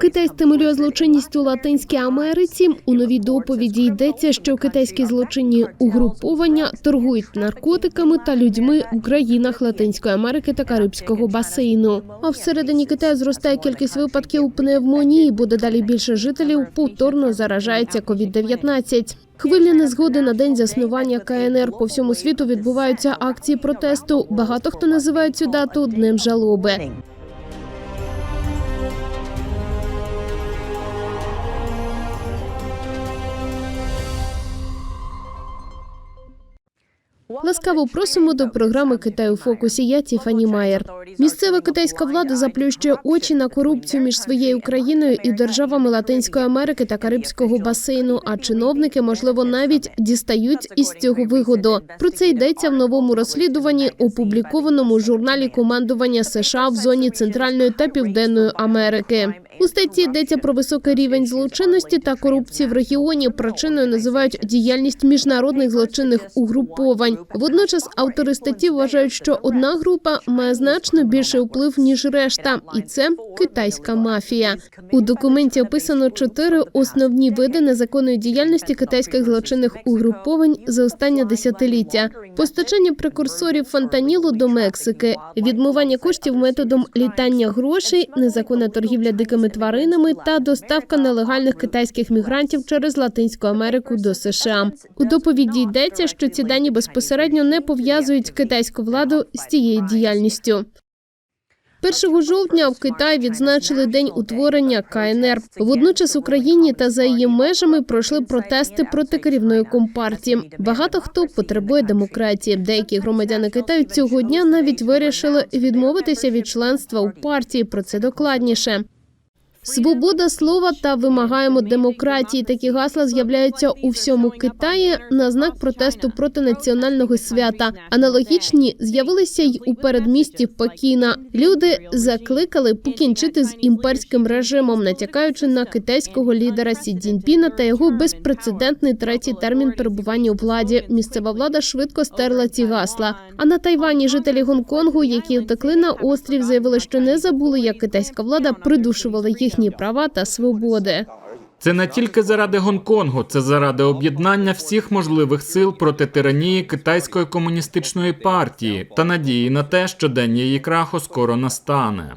Китай стимулює злочинність у Латинській Америці. У новій доповіді йдеться, що китайські злочинні угруповання торгують наркотиками та людьми в країнах Латинської Америки та Карибського басейну. А всередині Китаю зростає кількість випадків пневмонії, бо дедалі більше жителів повторно заражається COVID-19. Хвилі незгоди на день заснування КНР по всьому світу відбуваються акції протесту. Багато хто називає цю дату днем жалоби. Ласкаво просимо до програми Китай у фокусі. Я Тіфані Майер. Місцева китайська влада заплющує очі на корупцію між своєю країною і державами Латинської Америки та Карибського басейну. А чиновники, можливо, навіть дістають із цього вигоду. Про це йдеться в новому розслідуванні, опублікованому в журналі командування США в зоні Центральної та Південної Америки. У статті йдеться про високий рівень злочинності та корупції в регіоні. Причиною називають діяльність міжнародних злочинних угруповань. Водночас автори статті вважають, що одна група має значно більший вплив ніж решта, і це китайська мафія. У документі описано чотири основні види незаконної діяльності китайських злочинних угруповань за останнє десятиліття: постачання прекурсорів фантанілу до Мексики, відмивання коштів методом літання грошей, незаконна торгівля дикими тваринами та доставка нелегальних китайських мігрантів через Латинську Америку до США. У доповіді йдеться, що ці дані безпосередньо не пов'язують китайську владу з цією діяльністю. 1 жовтня в Китаї відзначили день утворення КНР. Водночас в Україні та за її межами пройшли протести проти керівної компартії. Багато хто потребує демократії. Деякі громадяни Китаю цього дня навіть вирішили відмовитися від членства у партії. Про це докладніше. Свобода слова та вимагаємо демократії. Такі гасла з'являються у всьому Китаї на знак протесту проти національного свята. Аналогічні з'явилися й у передмісті Пекіна. Люди закликали покінчити з імперським режимом, натякаючи на китайського лідера Сі Цзіньпіна та його безпрецедентний третій термін перебування у владі. Місцева влада швидко стерла ці гасла. А на Тайвані жителі Гонконгу, які втекли на острів, заявили, що не забули, як китайська влада придушувала їхні права та свободи. Це не тільки заради Гонконгу, це заради об'єднання всіх можливих сил проти тиранії китайської комуністичної партії та надії на те, що день її краху скоро настане.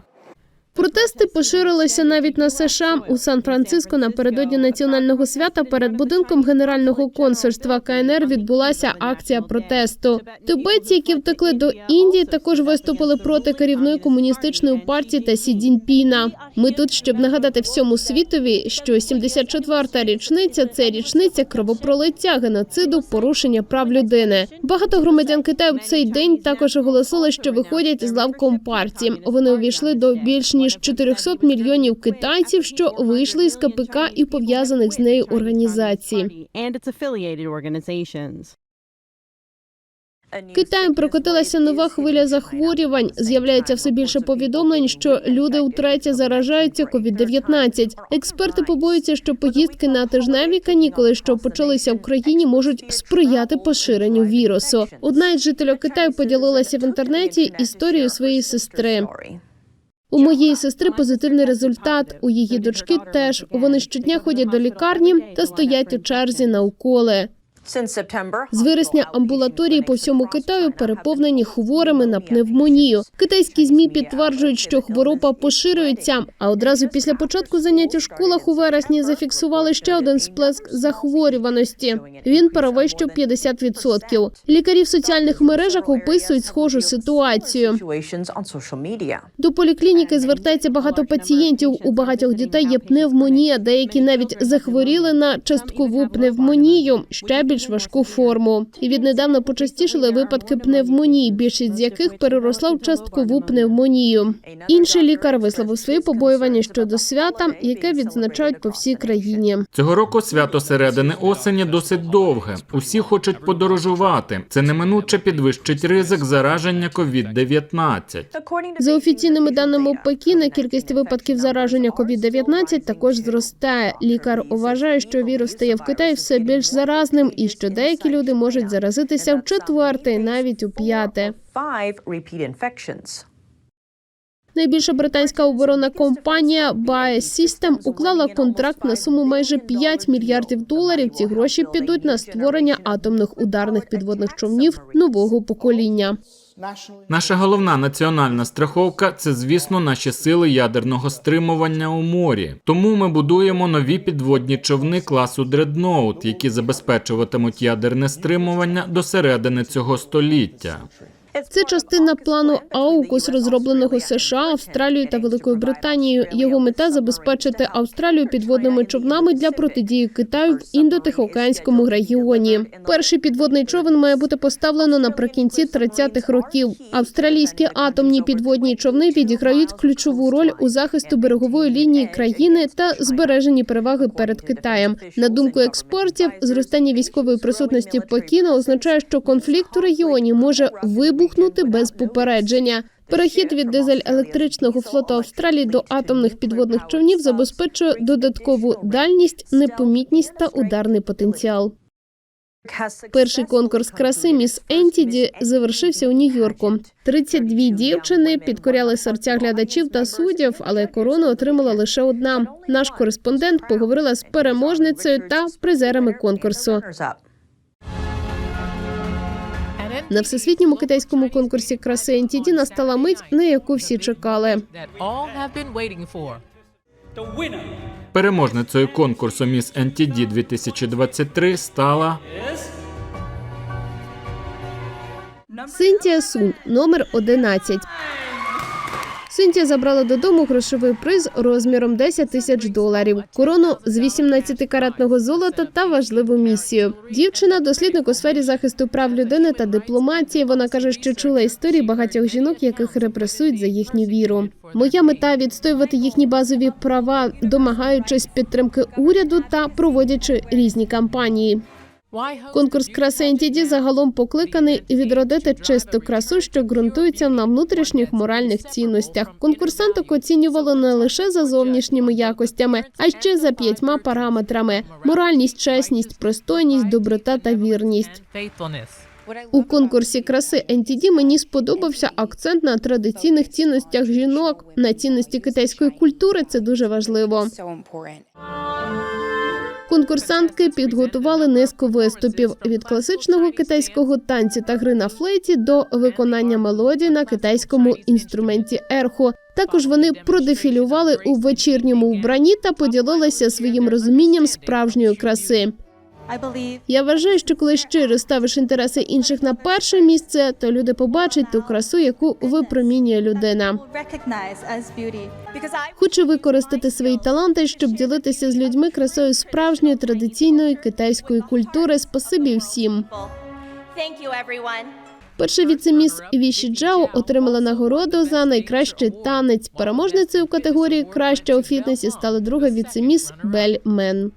Протести поширилися навіть на США у Сан-Франциско напередодні національного свята. Перед будинком генерального консульства КНР відбулася акція протесту. Тибетці, які втекли до Індії, також виступили проти керівної комуністичної партії та Сі Цзіньпіна. Ми тут, щоб нагадати всьому світові, що 74-та річниця це річниця кровопролиття, геноциду, порушення прав людини. Багато громадян Китаю в цей день також оголосили, що виходять з лав компартії. Вони увійшли до більш ніж 400 мільйонів китайців, що вийшли з КПК і пов'язаних з нею організацій. Китаєм прокотилася нова хвиля захворювань. З'являється все більше повідомлень, що люди втретє заражаються COVID-19. Експерти побоюються, що поїздки на тижневі канікули, що почалися в країні, можуть сприяти поширенню вірусу. Одна із жителів Китаю поділилася в інтернеті історією своєї сестри. У моєї сестри позитивний результат. У її дочки теж вони щодня ходять до лікарні та стоять у черзі на уколи. З вересня амбулаторії по всьому Китаю переповнені хворими на пневмонію. Китайські змі підтверджують, що хвороба поширюється. А одразу після початку занять у школах у вересні зафіксували ще один сплеск захворюваності. Він перевищив 50%. Лікарі в соціальних мережах описують схожу ситуацію. До поліклініки звертається багато пацієнтів. У багатьох дітей є пневмонія, деякі навіть захворіли на часткову пневмонію, ще більш важку форму. І віднедавна почастішили випадки пневмонії, більшість з яких переросла в часткову пневмонію. Інший лікар висловив свої побоювання щодо свята, яке відзначають по всій країні. Цього року свято середини осені досить довге. Усі хочуть подорожувати. Це неминуче підвищить ризик зараження COVID-19. According За офіційними даними Пекіна, кількість випадків зараження COVID-19 також зростає. Лікар вважає, що вірус стає в Китаї все більш заразним і що деякі люди можуть заразитися в четверте, і навіть у п'яте. Найбільша британська оборонна компанія BAE System уклала контракт на суму майже 5 мільярдів доларів. Ці гроші підуть на створення атомних ударних підводних човнів нового покоління. Наша головна національна страховка це, звісно, наші сили ядерного стримування у морі. Тому ми будуємо нові підводні човни класу Дредноут, які забезпечуватимуть ядерне стримування до середини цього століття. Це частина плану АУКУС, розробленого США, Австралією та Великою Британією. Його мета забезпечити Австралію підводними човнами для протидії Китаю в індотихоокеанському регіоні. Перший підводний човен має бути поставлено наприкінці 30-х років. Австралійські атомні підводні човни відіграють ключову роль у захисту берегової лінії країни та збереженні переваги перед Китаєм. На думку експертів, зростання військової присутності Пекіна означає, що конфлікт у регіоні може вибухнути без попередження. Перехід від дизель-електричного флоту Австралії до атомних підводних човнів забезпечує додаткову дальність, непомітність та ударний потенціал. Перший конкурс краси міс Ентіді завершився у Нью-Йорку. 32 дівчини підкоряли серця глядачів та суддів, але корону отримала лише одна. Наш кореспондент поговорила з переможницею та призерами конкурсу. На всесвітньому китайському конкурсі краси Ентіді настала мить, на яку всі чекали. Переможницею конкурсу Міс NTD 2023 стала Синтія Сун, номер 11. Синтія забрала додому грошовий приз розміром 10 тисяч доларів, корону з 18-каратного золота та важливу місію. Дівчина дослідник у сфері захисту прав людини та дипломатії. Вона каже, що чула історії багатьох жінок, яких репресують за їхню віру. Моя мета відстоювати їхні базові права, домагаючись підтримки уряду та проводячи різні кампанії. Конкурс краси NTD загалом покликаний відродити чисту красу, що ґрунтується на внутрішніх моральних цінностях. Конкурсанток оцінювали не лише за зовнішніми якостями, а ще за п'ятьма параметрами: моральність, чесність, пристойність, доброта та вірність. У конкурсі краси NTD мені сподобався акцент на традиційних цінностях жінок, на цінності китайської культури. Це дуже важливо. Конкурсантки підготували низку виступів від класичного китайського танцю та гри на флейті до виконання мелодії на китайському інструменті ерхо. Також вони продефілювали у вечірньому вбранні та поділилися своїм розумінням справжньої краси. Я вважаю, що коли щиро ставиш інтереси інших на перше місце, то люди побачать ту красу, яку випромінює людина. Хочу використати свої таланти, щоб ділитися з людьми красою справжньої традиційної китайської культури. Спасибі всім. Перша віцеміс Віші Джао отримала нагороду за найкращий танець. Переможницею в категорії Краща у фітнесі стала друга віцеміс Бель Мен.